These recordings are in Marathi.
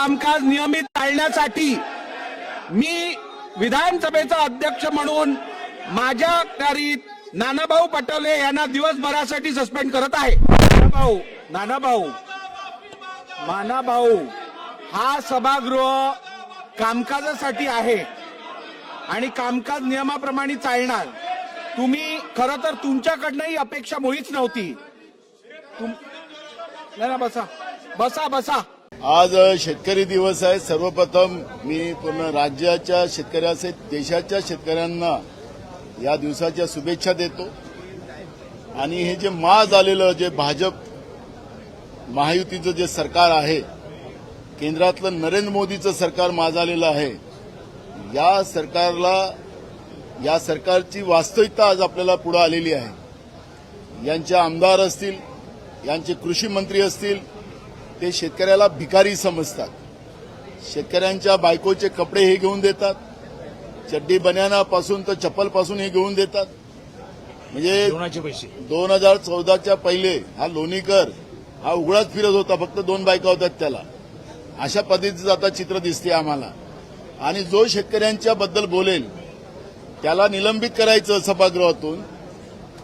कामकाज नियमित चालण्यासाठी मी विधानसभेचा अध्यक्ष म्हणून माझ्या अखत्यारीत नानाभाऊ पटोले यांना दिवसभरासाठी सस्पेंड करत आहे. नानाभाऊ नानाभाऊ नानाभाऊ हा सभागृह कामकाजासाठी आहे आणि कामकाज नियमाप्रमाणे चालणार. तुम्ही खर तर तुमच्याकडनंही अपेक्षा मुळीच नव्हती. तुम ना बसा. बसा बसा. आज शेतकरी दिवस आहे. सर्वप्रथम मी पूर्ण राज्याच्या शेतकऱ्याचे देशाच्या शेतकऱ्यांना या दिवसाच्या शुभेच्छा देतो. आणि हे जे मा झालेलं जे भाजप महायुतीचं जे सरकार आहे केंद्रातलं नरेंद्र मोदीचं सरकार मा झालेलं आहे या सरकारला या सरकारची वास्तविकता आज आपल्याला पुढे आलेली आहे. यांचे आमदार असतील यांचे कृषी मंत्री असतील ते शेतकऱ्याला भिकारी समजतात. शेतकऱ्यांच्या बायकोचे कपडे हे घेऊन देतात. चड्डी बन्यानापासून तर चप्पलपासून हे घेऊन देतात. म्हणजे दोन हजार चौदाच्या पहिले हा लोणीकर हा उघडाच फिरत होता. फक्त दोन बायका होत्यात त्याला. अशा पद्धतीचं आता चित्र दिसते आम्हाला. आणि जो शेतकऱ्यांच्या बद्दल बोलेल त्याला निलंबित करायचं सभागृहातून.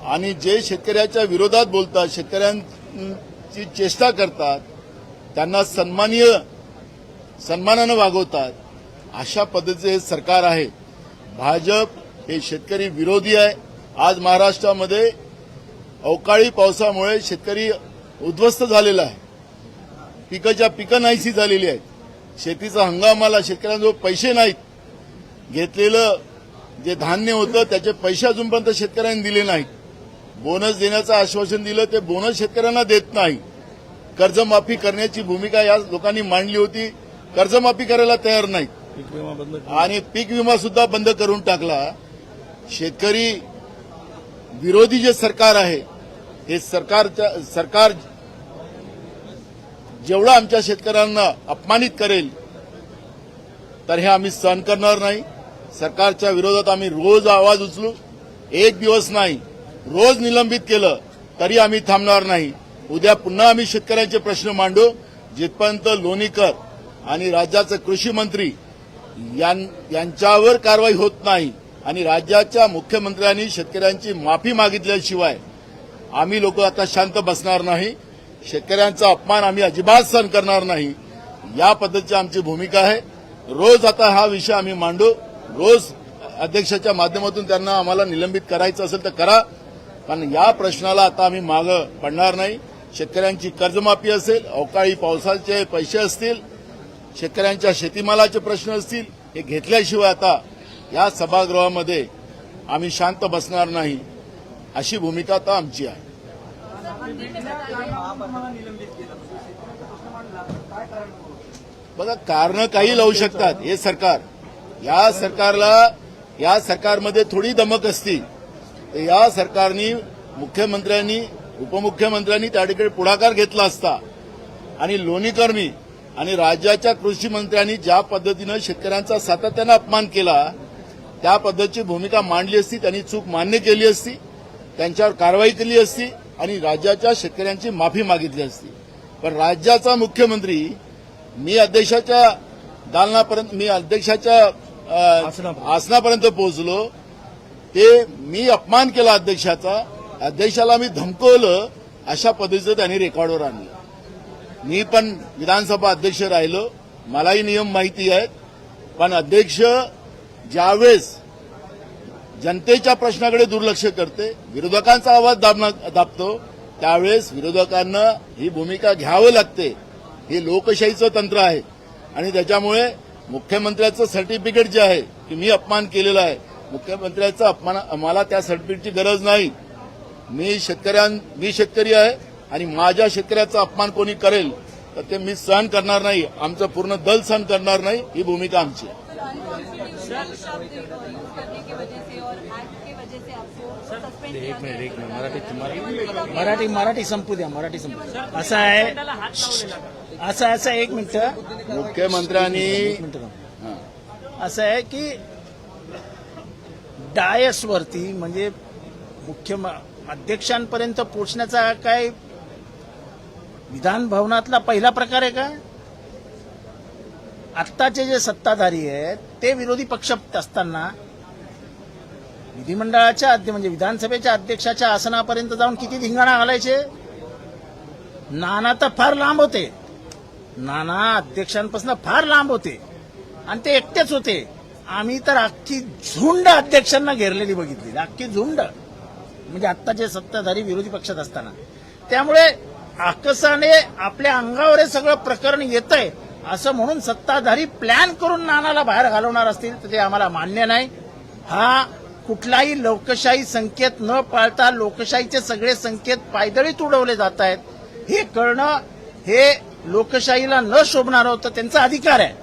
आणि जे शेतकऱ्याच्या विरोधात बोलतात शेतकऱ्यांची चेष्टा करतात त्यांना सन्मानीय सन्मानानं वागवतात. अशा पद्धतीचे हे सरकार आहे. भाजप हे शेतकरी विरोधी आहे. आज महाराष्ट्रामध्ये अवकाळी पावसामुळे शेतकरी उद्ध्वस्त झालेला आहे. पिकाच्या पिकं नाहीशी झालेली आहेत. शेतीचा हंगामाला शेतकऱ्यांजवळ पैसे नाहीत. घेतलेलं जे धान्य होतं त्याचे पैसे अजूनपर्यंत शेतकऱ्यांनी दिले नाहीत. बोनस देण्याचं आश्वासन दिलं ते बोनस शेतकऱ्यांना देत नाही. कर्जमाफी करण्याची भूमिका या लोकांनी मांडली होती. कर्जमाफी करायला तयार बंद आणि पीक विमा सुद्धा बंद करून टाकला. शेतकरी विरोधी जे सरकार आहे हे सरकारच्या सरकार जेवढं आमच्या शेतकऱ्यांना अपमानित करेल तर हे आम्ही सहन करणार नाही. सरकारच्या विरोधात आम्ही रोज आवाज उचलू. एक दिवस नाही रोज निलंबित केलं तरी आम्ही थांबणार नाही. उद्या पुन्हा आम्ही शेतकऱ्यांचे प्रश्न मांडू. जिथपर्यंत लोणीकर आणि राज्याचे कृषी मंत्री यां- यांच्यावर कारवाई होत नाही आणि राज्याच्या मुख्यमंत्र्यांनी शेतकऱ्यांची माफी मागितल्याशिवाय आम्ही लोक आता शांत बसणार नाही. शेतकऱ्यांचा अपमान आम्ही अजिबात सहन करणार नाही. या पद्धतीची आमची भूमिका आहे. रोज आता हा विषय आम्ही मांडू. रोज अध्यक्षाच्या माध्यमातून त्यांना आम्हाला निलंबित करायचं असेल तर करा. पण या प्रश्नाला आता आम्ही मागं पडणार नाही. शेतकऱ्यांची कर्जमाफी असेल अवकाळी पावसाचे पैसे असतील शेतकऱ्यांच्या शेतीमालाचे प्रश्न असतील हे घेतल्याशिवाय आता या सभागृहामध्ये आम्ही शांत बसणार नाही अशी भूमिका आता आमची आहे. बघा कारण काही लावू शकतात हे सरकार. या सरकारला या सरकारमध्ये थोडी दमक असती. तर या सरकारनी मुख्यमंत्र्यांनी उपमुख्यमंत्र्यांनी त्या ठिकाणी पुढाकार घेतला असता. आणि लोणीकरणी आणि राज्याच्या कृषी मंत्र्यांनी ज्या पद्धतीनं शेतकऱ्यांचा सातत्यानं अपमान केला त्या पद्धतीची भूमिका मांडली असती त्यांनी चूक मान्य केली असती त्यांच्यावर कारवाई केली असती आणि राज्याच्या शेतकऱ्यांची माफी मागितली असती. पण राज्याचा मुख्यमंत्री मी अध्यक्षाच्या दालनापर्यंत मी अध्यक्षाच्या. आसनापर्यंत पोहोचलो. ते मी अपमान केला अध्यक्षाचा. अध्यक्षाला मी धमकवलं अशा पद्धतीचं त्यांनी रेकॉर्डवर आणलं. मी पण विधानसभा अध्यक्ष राहिलो मलाही नियम माहिती आहेत पण अध्यक्ष ज्यावेळेस जनतेच्या प्रश्नाकडे दुर्लक्ष करते विरोधकांचा आवाज दाबना- दाबतो त्यावेळेस विरोधकांना ही भूमिका घ्यावं लागते हे लोकशाहीचं तंत्र आहे. आणि त्याच्यामुळे मुख्यमंत्र्याचं सर्टिफिकेट जे आहे की मी अपमान केलेला आहे मुख्यमंत्र्याचा अपमान मला त्या सर्टिफिकेटची गरज नाही. मी शेतकऱ्यां मी शेतकरी आहे आणि माझ्या शेतकऱ्याचा अपमान कोणी करेल तर ते मी सहन करणार नाही. आमचं पूर्ण दल सहन करणार नाही. ही भूमिका आमची आहे. एक मिनिट एक मिनिट मराठी मराठी मराठी संपू द्या मराठी संपू असं आहे असं असं एक मिनिट. मुख्यमंत्र्यांनी हां. असं आहे की डायसवरती म्हणजे मुख्य अध्यक्षांपर्यंत पोहोचण्याचा काय विधान भवनातला पहिला प्रकार आहे का? आत्ताचे जे सत्ताधारी आहेत ते विरोधी पक्ष असताना विधिमंडळाच्या अध्य म्हणजे विधानसभेच्या अध्यक्षाच्या आसनापर्यंत जाऊन किती धिंगाणा घालायचे? नाना तर फार लांब होते. नाना अध्यक्षांपासून फार लांब होते. आणि ते एकटेच होते. आम्ही तर अख्खी झुंड अध्यक्षांना घेरलेली बघितली. अख्खी झुंड. म्हणजे आत्ताचे सत्ताधारी विरोधी पक्षात असताना. त्यामुळे आकसाने आपल्या अंगावर हे सगळं प्रकरण येत आहे असं म्हणून सत्ताधारी प्लॅन करून नानाला बाहेर घालवणार असतील तर ते आम्हाला मान्य नाही. हा कुठलाही लोकशाही संकेत न पाळता लोकशाहीचे सगळे संकेत पायदळीत उडवले जात आहेत. हे कळणं हे लोकशाहीला न शोभणार होतं त्यांचा अधिकार आहे.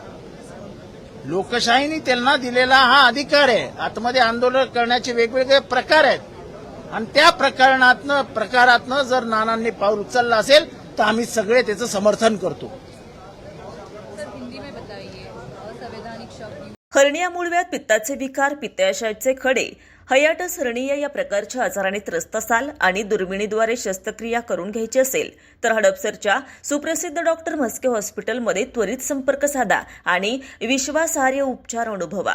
लोकशाहीने त्यांना दिलेला हा अधिकार आहे. आतमध्ये आंदोलन करण्याचे वेगवेगळे प्रकार आहेत. आणि त्या प्रकरणातनं प्रकारातनं जर नानांनी पाऊल उचललं असेल तर आम्ही सगळे त्याचं समर्थन करतो. सर हिंदी में बताइए असंवैधानिक शब्द हर्निया मूळव्याध पित्ताचे विकार पित्ताशयाचे खडे हयाटस हर्निया या प्रकारच्या आजाराने त्रस्त असाल आणि दुर्बिणीद्वारे शस्त्रक्रिया करून घ्यायची असेल तर हडपसरच्या सुप्रसिद्ध डॉक्टर म्हस्के हॉस्पिटलमध्ये त्वरित संपर्क साधा आणि विश्वासार्ह उपचार अनुभवा.